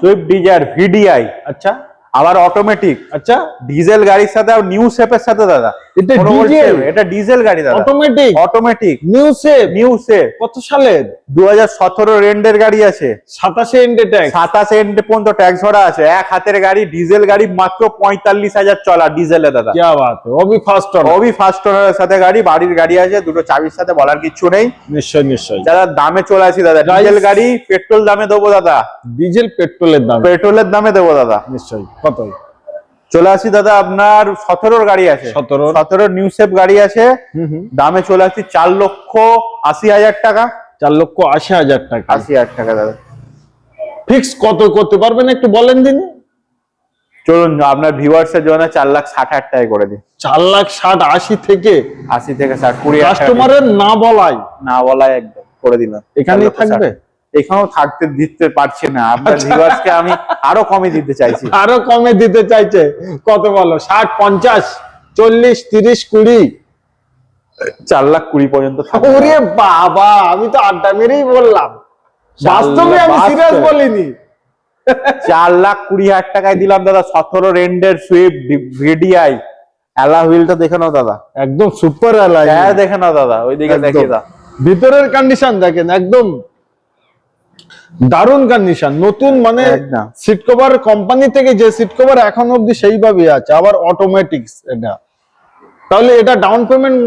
Swift Dzire VDI আচ্ছা। আবার অটোমেটিক আচ্ছা। ডিজেল গাড়ির সাথে আর নিউ শেপের সাথে দাদা। এটা ডিজেল এটা ডিজেল গাড়ি দাদা। Automatic automatic new shape new shape কত সালে 2017 রেন্ডের গাড়ি আছে। 27 এন্ডে ট্যাক্স 27 এন্ডে পর্যন্ত ট্যাক্স ভরা আছে। এক হাতের গাড়ি ডিজেল গাড়ি মাত্র 45000 চলা ডিজেলে দাদা। কি বাত অবি ফার্স্ট ওনার অবি সাথে গাড়ি বাড়ির গাড়ি আছে দুটো চাবির সাথে বলার কিছু নেই। নিশ্চয় নিশ্চয়। যারা দামে চলে আসি দাদা ডিজেল গাড়ি পেট্রোল দামে দেবো দাদা। ডিজেল পেট্রোলের দাম। পেট্রোলের দামে দেবো দাদা। নিশ্চয়ই কত চলে আসি দাদা আপনার সতেরোর গাড়ি আছে। 17 সতেরোর নিউ সেপ গাড়ি আছে। দামে চলে আসছি চার লক্ষ আশি হাজার টাকা। চার লক্ষ আশি হাজার টাকা। আশি হাজার টাকা দাদা। ফিক্স কত করতে পারবেন একটু বলেন দিন? চলুন আপনার ভিউয়ার্স এর জন্য চার লাখ ষাট হাজার টাকা করে দিন চার লাখ ষাট আশি থেকে? আশি থেকে ষাট কুড়ি কাস্টমারের না বলাই। না বলাই একদম করে দিলাম। এখানেই ষাট। থাকবে? এখানেও থাকতে দিতে পারছে না। আপনার। আমি আরও কমে দিতে চাইছি। আরও কমে দিতে চাইছে। কত বলো? ষাট পঞ্চাশ চল্লিশ তিরিশ কুড়ি। চার লাখ কুড়ি পর্যন্ত ওরে বাবা আমি তো আড্ডা মেরেই বললাম। বাস্তবে আমি সিরিয়াস বলিনি। চার লাখ কুড়ি হাজার টাকায় দিলাম দাদা। সতেরো রেন্ডের সুইফট ভিডিআই। অ্যালা হুইলটা দেখে নাও দাদা। একদম সুপার অ্যালাই হ্যাঁ দেখে নাও দাদা। ওইদিকে। দেখে দাও। ভিতরের কন্ডিশন দেখেন একদম। দারুণ কন্ডিশন নতুন মানে। সিট কভার কোম্পানি থেকে যে সিট কভার এখন অবধি সেইভাবে আছে আবার অটোমেটিক এটা। তাহলে এটা ডাউন পেমেন্ট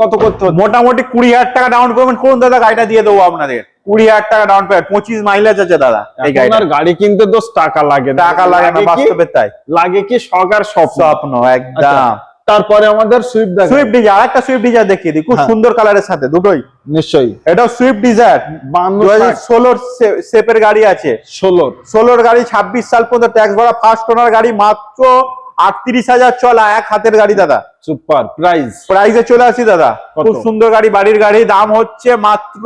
কত করতে হবে মোটামুটি কুড়ি হাজার টাকা ডাউন পেমেন্ট করুন দাদা গাড়িটা দিয়ে দেবো আপনাদের? কুড়ি হাজার টাকা ডাউন পেমেন্ট পঁচিশ মাইলেজ আছে দাদা এই গাড়ি কিনতে দোষ টাকা লাগে টাকা লাগে না বাস্তবে তাই। লাগে কি সকার স্বপ্ন? স্বপ্ন একদম। আচ্ছা, তারপরে আমাদের সুইফট দেখা সুইফট ডিজায়ার আরেকটা সুইফট ডিজায়ার দেখিয়ে দিই খুব হ্যাঁ। সুন্দর কালারের সাথে দুটোই। নিশ্চয়ই। এটা সুইফট ডিজায়ার বান্ন দু হাজার সেপের গাড়ি আছে। ষোলো ষোলোর গাড়ি ছাব্বিশ সাল পর্যন্ত ট্যাক্স ভরা ফার্স্ট ওনার গাড়ি মাত্র আটত্রিশ হাজার চলা এক হাতের গাড়ি দাদা। সুপার প্রাইস প্রাইসে চলে আসি দাদা? খুব সুন্দর গাড়ি বাড়ির গাড়ি দাম হচ্ছে মাত্র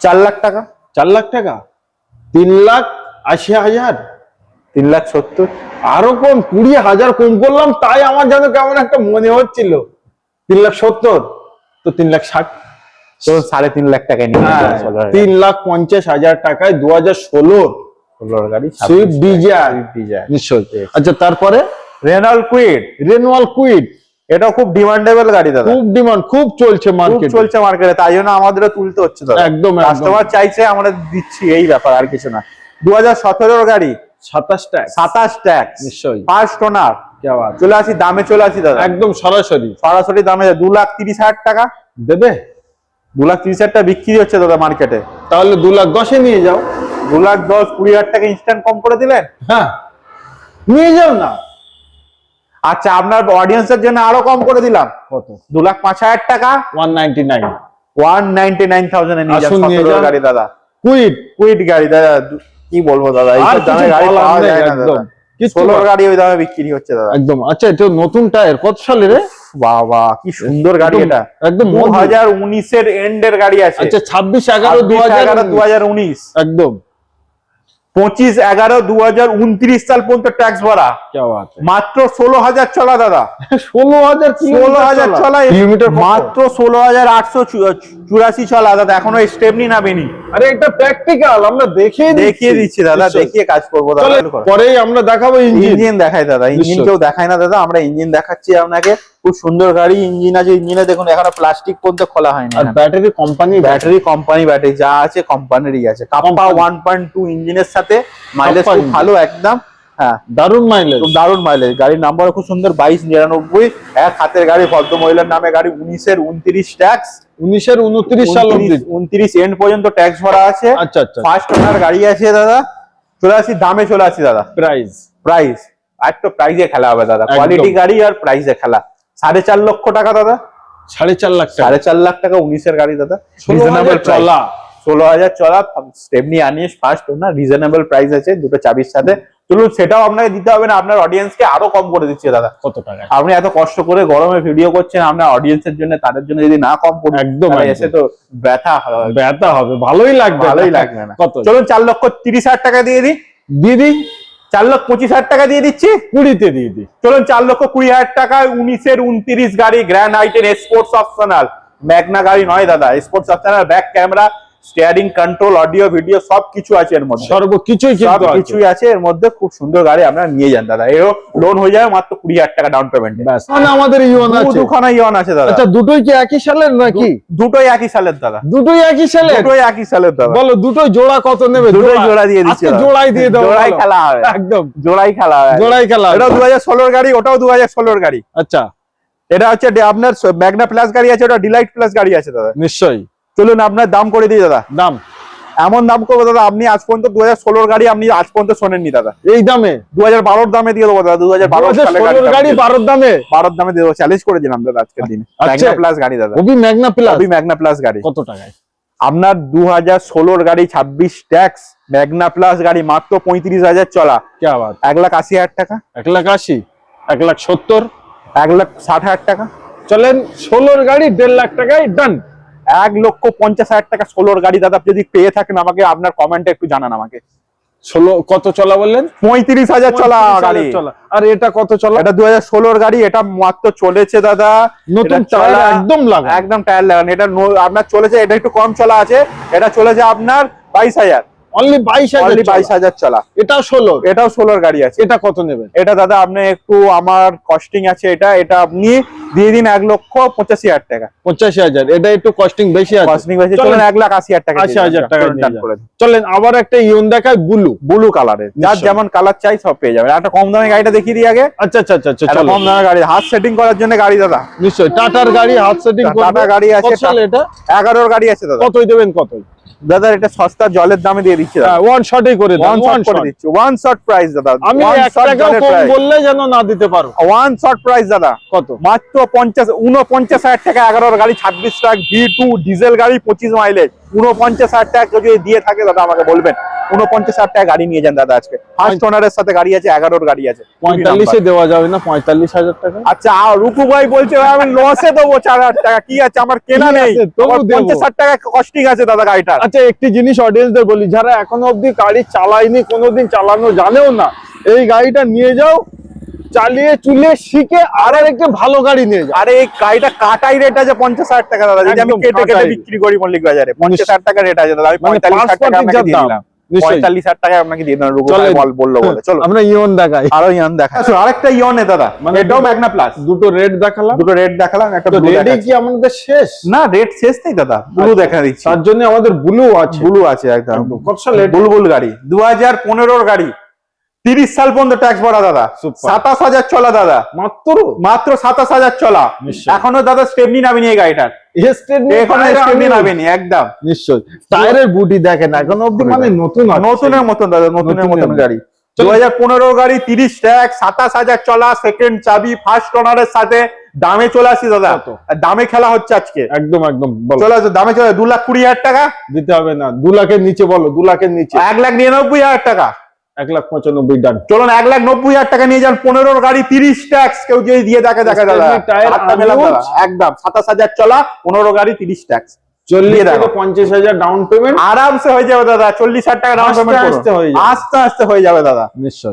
চার লাখ টাকা। চার লাখ টাকা? তিন লাখ আশি হাজার? তিন লাখ সত্তর। আরও কম কুড়ি হাজার কম করলাম তাই আমার যেন কেমন একটা মনে হচ্ছিল। তিন লাখ সত্তর তো তিন লাখ ষাট। তো সাড়ে তিন লাখ টাকায় নিয়ে হ্যাঁ। তিন লাখ পঞ্চাশ হাজার টাকায় দু হাজার ষোলোর ষোলোর গাড়ি সুইফট ডিজায়ার। Swift Dzire. নিশ্চয়ই। আচ্ছা তারপরে? কুইড রেনুয়াল কুইট এটা খুব ডিমান্ডেবল গাড়ি দাদা। খুব ডিমান্ড খুব চলছে মার্কেট চলছে মার্কেটে তাই জন্য আমাদেরও তুলতে হচ্ছে দাদা। একদম একদম। কাস্টমার চাইছে আমরা দিচ্ছি এই ব্যাপার আর কিছু না। দু হাজার সতেরোর গাড়ি। সাতাশ টাকা সাতাশ ট্যাক্স নিশ্চয়ই। ফার্স্ট ওনার চলে আসি দামে চলে আসি দাদা। একদম সরাসরি। সরাসরি দামে দু লাখ তিরিশ হাজার টাকা। দেবে? দু লাখ তিরিশ হাজার টাকা বিক্রি হচ্ছে দাদা মার্কেটে তাহলে দু লাখ দশে নিয়ে যাও। দু লাখ দশ কুড়ি হাজার টাকা ইনস্ট্যান্ট কম করে দিলেন? হ্যাঁ। নিয়ে যাও না। আচ্ছা আপনার অডিয়েন্সের জন্য আরও কম করে দিলাম। কত? দু লাখ পাঁচ হাজার টাকা। One ninety nine one ninety nine thousand গাড়ি দাদা। কুইট কুইট গাড়ি দাদা। কি বলব দাদা? এই দামে গাড়ি পাওয়া যায় না। দাদা। ষোলোর গাড়ি ওই দামে বিক্রি হচ্ছে দাদা। একদম। আচ্ছা এটা নতুন টায়ার কত সালে রে? বাবা কি সুন্দর গাড়ি এটা। একদম দু মজবুত। হাজার উনিশের এন্ডের গাড়ি আছে। আচ্ছা ছাব্বিশ এগারো দু হাজার এগারো দু হাজার উনিশ। একদম। পঁচিশ এগারো দু হাজার উনত্রিশ সাল পর্যন্ত ট্যাক্স ভরা। মাত্র ষোলো হাজার চলা দাদা। ষোলো হাজার ষোলো হাজার চলা কিলোমিটার মাত্র ষোলো হাজার আটশো চুরাশি চলা দাদা এখনও স্টেপনি নামেনি। আরে এটা প্র্যাকটিক্যাল আমরা দেখে দেখিয়ে দিচ্ছি দাদা দেখিয়ে কাজ করব দাদা পরেই আমরা দেখাবো ইঞ্জিন দেখাই দাদা ইঞ্জিন কেউ দেখায় না দাদা আমরা ইঞ্জিন দেখাচ্ছি আপনাকে। খুব সুন্দর গাড়ি ইঞ্জিন আছে ইঞ্জিনে দেখুন এখনও প্লাস্টিক পর্যন্ত খোলা হয়নি। আর battery company battery company battery যা আছে কোম্পানিরই আছে। Company। ওয়ান পয়েন্ট টু ইঞ্জিনের সাথে মাইলেজ খুব ভালো একদম হ্যাঁ। দারুণ মাইলেজ দারুণ মাইলেজ গাড়ির নাম্বার খুব সুন্দর বাইশ নিরানব্বই। এক হাতের গাড়ি ভদ্র মহিলার নামে গাড়ি উনিশের উনত্রিশ ট্যাক্স উনিশের উনত্রিশ সাল উনত্রিশ এন্ড পর্যন্ত ট্যাক্স ভরা আছে। আচ্ছা আচ্ছা। ফার্স্ট ওনার গাড়ি আছে দাদা। চলে আসি দামে চলে আসি দাদা। প্রাইস প্রাইস আর তো প্রাইজে খেলা হবে দাদা। কোয়ালিটি গাড়ি আর প্রাইজে খেলা। সাড়ে চার লক্ষ টাকা দাদা। সাড়ে চার লাখ সাড়ে চার লাখ টাকা উনিশের গাড়ি দাদা। রিজনেবল চলা। ষোলো হাজার চলা স্টেপনি আনিস ফার্স্ট ওনার রিজনেবল প্রাইস আছে দুটো চাবির সাথে। চলুন সেটাও আপনাকে দিতে হবে না আপনার অডিয়েন্সকে আরও কম করে দিচ্ছে দাদা। কত টাকা আপনি এত কষ্ট করে গরমে ভিডিও করছেন আপনার অডিয়েন্সের জন্য তাদের জন্য যদি না কম করে একদম। এসে তো ব্যথা হবে ব্যথা হবে ভালোই লাগবে। ভালোই লাগবে না। কত? চলুন চার লক্ষ তিরিশ হাজার টাকা দিয়ে দিই। দিদি চার লক্ষ পঁচিশ হাজার টাকা দিয়ে দিচ্ছি। কুড়িতে দিয়ে দিই। চলুন চার লক্ষ কুড়ি হাজার টাকায় উনিশের উনত্রিশ গাড়ি Grand i ten sports optional Magna গাড়ি নয় দাদা sports optional back camera steering control audio video সব কিছু আছে এর মধ্যে। সর্বকিছুই আছে। কিছুই আছে। এর মধ্যে। খুব সুন্দর গাড়ি আপনারা নিয়ে যান দাদা। এও লোন হয়ে যাবে মাত্র কুড়ি হাজার টাকা ডাউন পেমেন্ট মানে আমাদের ইউন আছে। দুখানা ইয়ন আছে দাদা। আচ্ছা দুটোই কি একই সালের নাকি? দুটোই একই সালের দাদা। দুটোই একই সালের? দুটোই একই সালের দাদা। বলো দুটোই জোড়া কত নেবে? দুটোই জোড়া দিয়ে দিচ্ছি জোড়াই দিয়ে দাও জোড়াই খেলা হবে। একদম। জোড়াই খেলা হবে। জোড়াই খেলা দু হাজার ষোলোর গাড়ি ওটাও দু হাজার ষোলোর গাড়ি। আচ্ছা। এটা হচ্ছে আপনার ম্যাগনা প্লাস গাড়ি আছে ওটা ডিলাইট প্লাস গাড়ি আছে দাদা। নিশ্চয়ই। চলুন আপনার দাম করে দিই দাদা। দাম? এমন দাম করব দাদা আপনি আজ পর্যন্ত দু হাজার ষোলোর গাড়ি আপনি আজ পর্যন্ত শোনেননি দাদা। এই দামে? দু হাজার বারোর দামে দিয়ে দেবো দাদা দু হাজার বারো গাড়ি বারোর দামে? বারোর দামে দিয়ে দেবো চ্যালেঞ্জ করে দিলাম দাদা আজকের দিনে। আচ্ছা। ম্যাগনা প্লাস গাড়ি দাদা। ওবি ম্যাগনা প্লাস ম্যাগনা প্লাস গাড়ি। কত টাকায়? আপনার দু হাজার ষোলোর গাড়ি ছাব্বিশ ট্যাক্স ম্যাগনা প্লাস গাড়ি মাত্র পঁয়ত্রিশ হাজার চলা। এক লাখ আশি হাজার টাকা। এক লাখ আশি এক লাখ সত্তর। এক লাখ ষাট হাজার টাকা। চলেন ষোলোর গাড়ি দেড় লাখ টাকায় ডান এক লক্ষ পঞ্চাশ হাজার টাকা ষোলোর গাড়ি দাদা আপনি যদি পেয়ে থাকেন আমাকে আপনার কমেন্টে একটু জানান আমাকে। ষোলো কত চলা বললেন? পঁয়ত্রিশ হাজার চলা 35,000 গাড়ি। আর এটা কত চলা? এটা দু হাজার ষোলোর গাড়ি এটা মাত্র চলেছে দাদা। নতুন চলা- একদম লাগা একদম টায়ার লাগান। এটা আপনার চলেছে এটা একটু কম চলা আছে। এটা চলেছে আপনার বাইশ হাজার। অনলি চলা। এটাও গাড়ি আছে। এটা কত নেবেন? এটা দাদা আপনি একটু আমার কস্টিং আছে এটা। এটা আপনি দিয়ে দিন এক লক্ষ পঁচাশি হাজার টাকা। পঁচাশি হাজার। এটা একটু কস্টিং বেশি আছে। কস্টিং বেশি চলেন। লাখ টাকা টাকা আবার একটা ইউন দেখায় বুলু ব্লু কালারের যার যেমন কালার চাই সব পেয়ে যাবেন। একটা কম দামে গাড়িটা দেখিয়ে দিই আগে। আচ্ছা আচ্ছা আচ্ছা আচ্ছা কম দামে গাড়ি হাত সেটিং করার জন্য গাড়ি দাদা। নিশ্চয়ই। টাটার গাড়ি হাত সেটিং টাটা গাড়ি আছে, এগারোর গাড়ি আছে দাদা। কতই দেবেন কতই? দাদা এটা সস্তা জলের দামে দিয়ে দিচ্ছি দাদা। ওয়ান শটই করে দেন ওয়ান শট করে দিচ্ছি ওয়ান শট প্রাইস দাদা আমি কম বললে যেন না দিতে পারো। ওয়ান শট প্রাইস দাদা কত? মাত্র পঞ্চাশ উনপঞ্চাশ হাজার টাকা এগারোর গাড়ি ছাব্বিশ ট্রাক ভি টু ডিজেল গাড়ি পঁচিশ মাইলেজ উনপঞ্চাশ হাজার টাকা যদি দিয়ে থাকে দাদা আমাকে বলবেন। উনপঞ্চাশ হাজার টাকা গাড়ি নিয়ে যান দাদা আজকে। ফার্স্ট ওনারের সাথে গাড়ি আছে এগারোর গাড়ি আছে। পঁয়তাল্লিশে দেওয়া যাবে না পঁয়তাল্লিশ হাজার টাকা। আচ্ছা রুকু ভাই বলছে ভাই আমি লসে দেবো চার হাজার টাকা কি আছে? আমার কেনা নেই। পঞ্চাশ হাজার টাকা কস্টিং আছে দাদা গাড়িটার। আচ্ছা একটি জিনিস অডিয়েন্সদের বলি যারা এখনও অব্দি গাড়ি চালায়নি কোনোদিন চালানো জানেও না এই গাড়িটা নিয়ে যাও চালিয়ে চুলে শিখে আর একটু ভালো গাড়ি নিয়ে যাও। আরে এই গাড়িটা কাটাই রেট আছে পঞ্চাশ হাজার টাকা দাদা। যদি আমি কেটে কেটে বিক্রি করি মল্লিক বাজারে পঞ্চাশ হাজার টাকা রেট আছে দাদা। আমি মানে পঁয়তাল্লিশ হাজার টাকা। দিলাম। পঁয়তাল্লিশ হাজার টাকা আপনাকে দিয়ে বল- বলল বলে। চলো। আমরা ইয়ন দেখাই। আরও ইয়ন দেখা আচ্ছা, আরেকটা ইয়নে দাদা। মানে এটাও ম্যাগনা প্লাস দুটো রেড দেখালাম। দুটো রেড দেখালাম একটা তো ব্লু রেডে কি আমাদের শেষ? না রেড শেষ নেই দাদা। ব্লু আচ্ছা। দেখা দিচ্ছি। তার জন্য আমাদের ব্লু আছে। ব্লু আছে একদম। কত সাল? বুলবুল গাড়ি। দু হাজার পনেরোর গাড়ি। তিরিশ সাল পর্যন্ত ট্যাক্স ভরা দাদা। সাতাশ হাজার চলা দাদা। মাত্র? মাত্র সাতাশ হাজার চলা এখনও দাদা স্টেপনি নামিনি এই গাড়িটার। একদম। নিশ্চয় টায়ারের বুটি দেখেন এখন অব্দি মানে নতুন নতুনের মতন দাদা নতুনের নতুনের মতন গাড়ি। দু হাজার পনেরো গাড়ি তিরিশ ট্যাক্স সাতাশ হাজার চলা সেকেন্ড চাবি ফার্স্ট সাথে দামে চলে আসি দাদা। দামে খেলা হচ্ছে আজকে। একদম একদম চলে আসে দামে চলে দু লাখ কুড়ি হাজার টাকা। দিতে হবে না। দু লাখের নিচে বলো দু লাখের নিচে। এক লাখ নিরানব্বই হাজার টাকা। এক লাখ পঁচানব্বই ডান চলুন এক লাখ নব্বই হাজার টাকা নিয়ে যান পনেরো গাড়ি তিরিশ ট্যাক্স কেউ যদি দিয়ে দেখে দেখা দাদা। একদম সাতাশ হাজার চলা পনেরো গাড়ি তিরিশ ট্যাক্স চল্লিশ। থেকে পঞ্চাশ হাজার ডাউন পেমেন্ট আরামসে হয়ে যাবে দাদা চল্লিশ হাজার টাকা ডাউন পেমেন্ট। আস্তে আস্তে হয়ে যাবে দাদা। নিশ্চয়